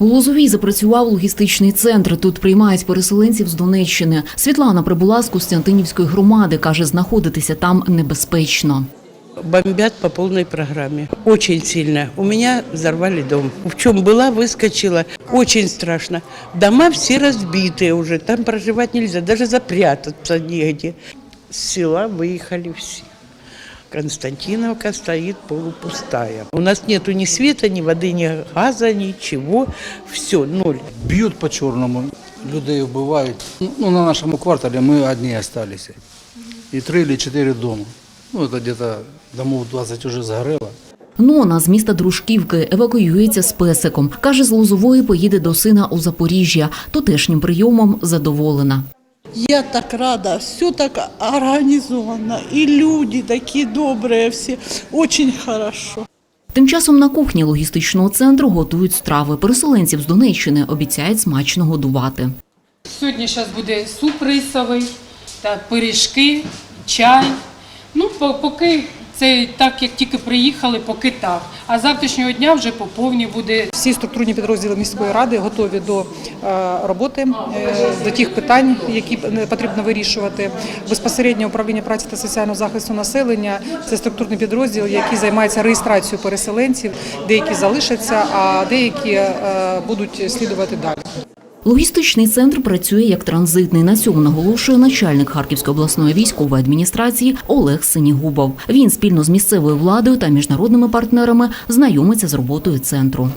У Лозовій запрацював логістичний центр. Тут приймають переселенців з Донеччини. Світлана прибула з Костянтинівської громади. каже, знаходитися там небезпечно. Бомбят по полной программе. Очень сильно. У меня взорвали дом. В чем была, выскочила. Очень страшно. Дома все разбитые уже. Там проживать нельзя. Даже запрятаться негде. С села выехали все. Константиновка стоит полупустая. У нас нету ни света, ни воды, ни газа, ничего. Все, ноль. Б'ють по чорному, людей вбивають. Ну, на нашому кварталі ми одні залишилися. І три чи чотири дома. Ну, це десь домов 20 вже згорело. Нона з міста Дружківки евакуюється з песиком. Каже, з Лозової поїде до сина у Запоріжжя. Тутешнім прийомом задоволена. Я так рада, все так организовано, и люди такие добрые все, очень хорошо. Тим часом на кухні логістичного центру готують страви. Переселенців з Донеччини обіцяють смачно годувати. Сьогодні зараз буде суп рисовий, та пиріжки, чай. Ну, поки це так, як тільки приїхали, поки так. А завтрашнього дня вже по повній буде Всі структурні підрозділи міської ради готові до е, роботи, е, до тих питань, які потрібно вирішувати. Безпосередньо управління праці та соціального захисту населення це структурний підрозділ, який займається реєстрацією переселенців. Деякі залишаться, а деякі е, будуть слідувати далі. Логістичний центр працює як транзитний. На цьому наголошує начальник Харківської обласної військової адміністрації Олег Синігубов. Він спільно з місцевою владою та міжнародними партнерами знайомиться з роботою центру.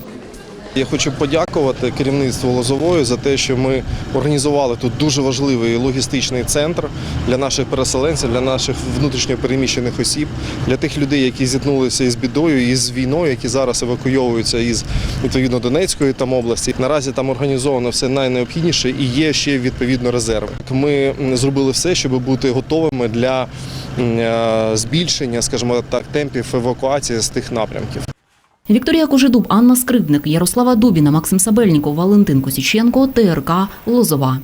Я хочу подякувати керівництву Лозової за те, що ми організували тут дуже важливий логістичний центр для наших переселенців, для наших внутрішньопереміщених осіб, для тих людей, які зіткнулися із бідою і з війною, які зараз евакуйовуються із відповідно Донецької там області. Наразі там організовано все найнеобхідніше і є ще відповідно резерви. Ми зробили все, щоб бути готовими для е, збільшення, скажімо так, темпів евакуації з тих напрямків. Вікторія Кожедуб, Анна Скрибник, Ярослава Дубіна, Максим Сабельніков, Валентин Косіченко, ТРК Лозова.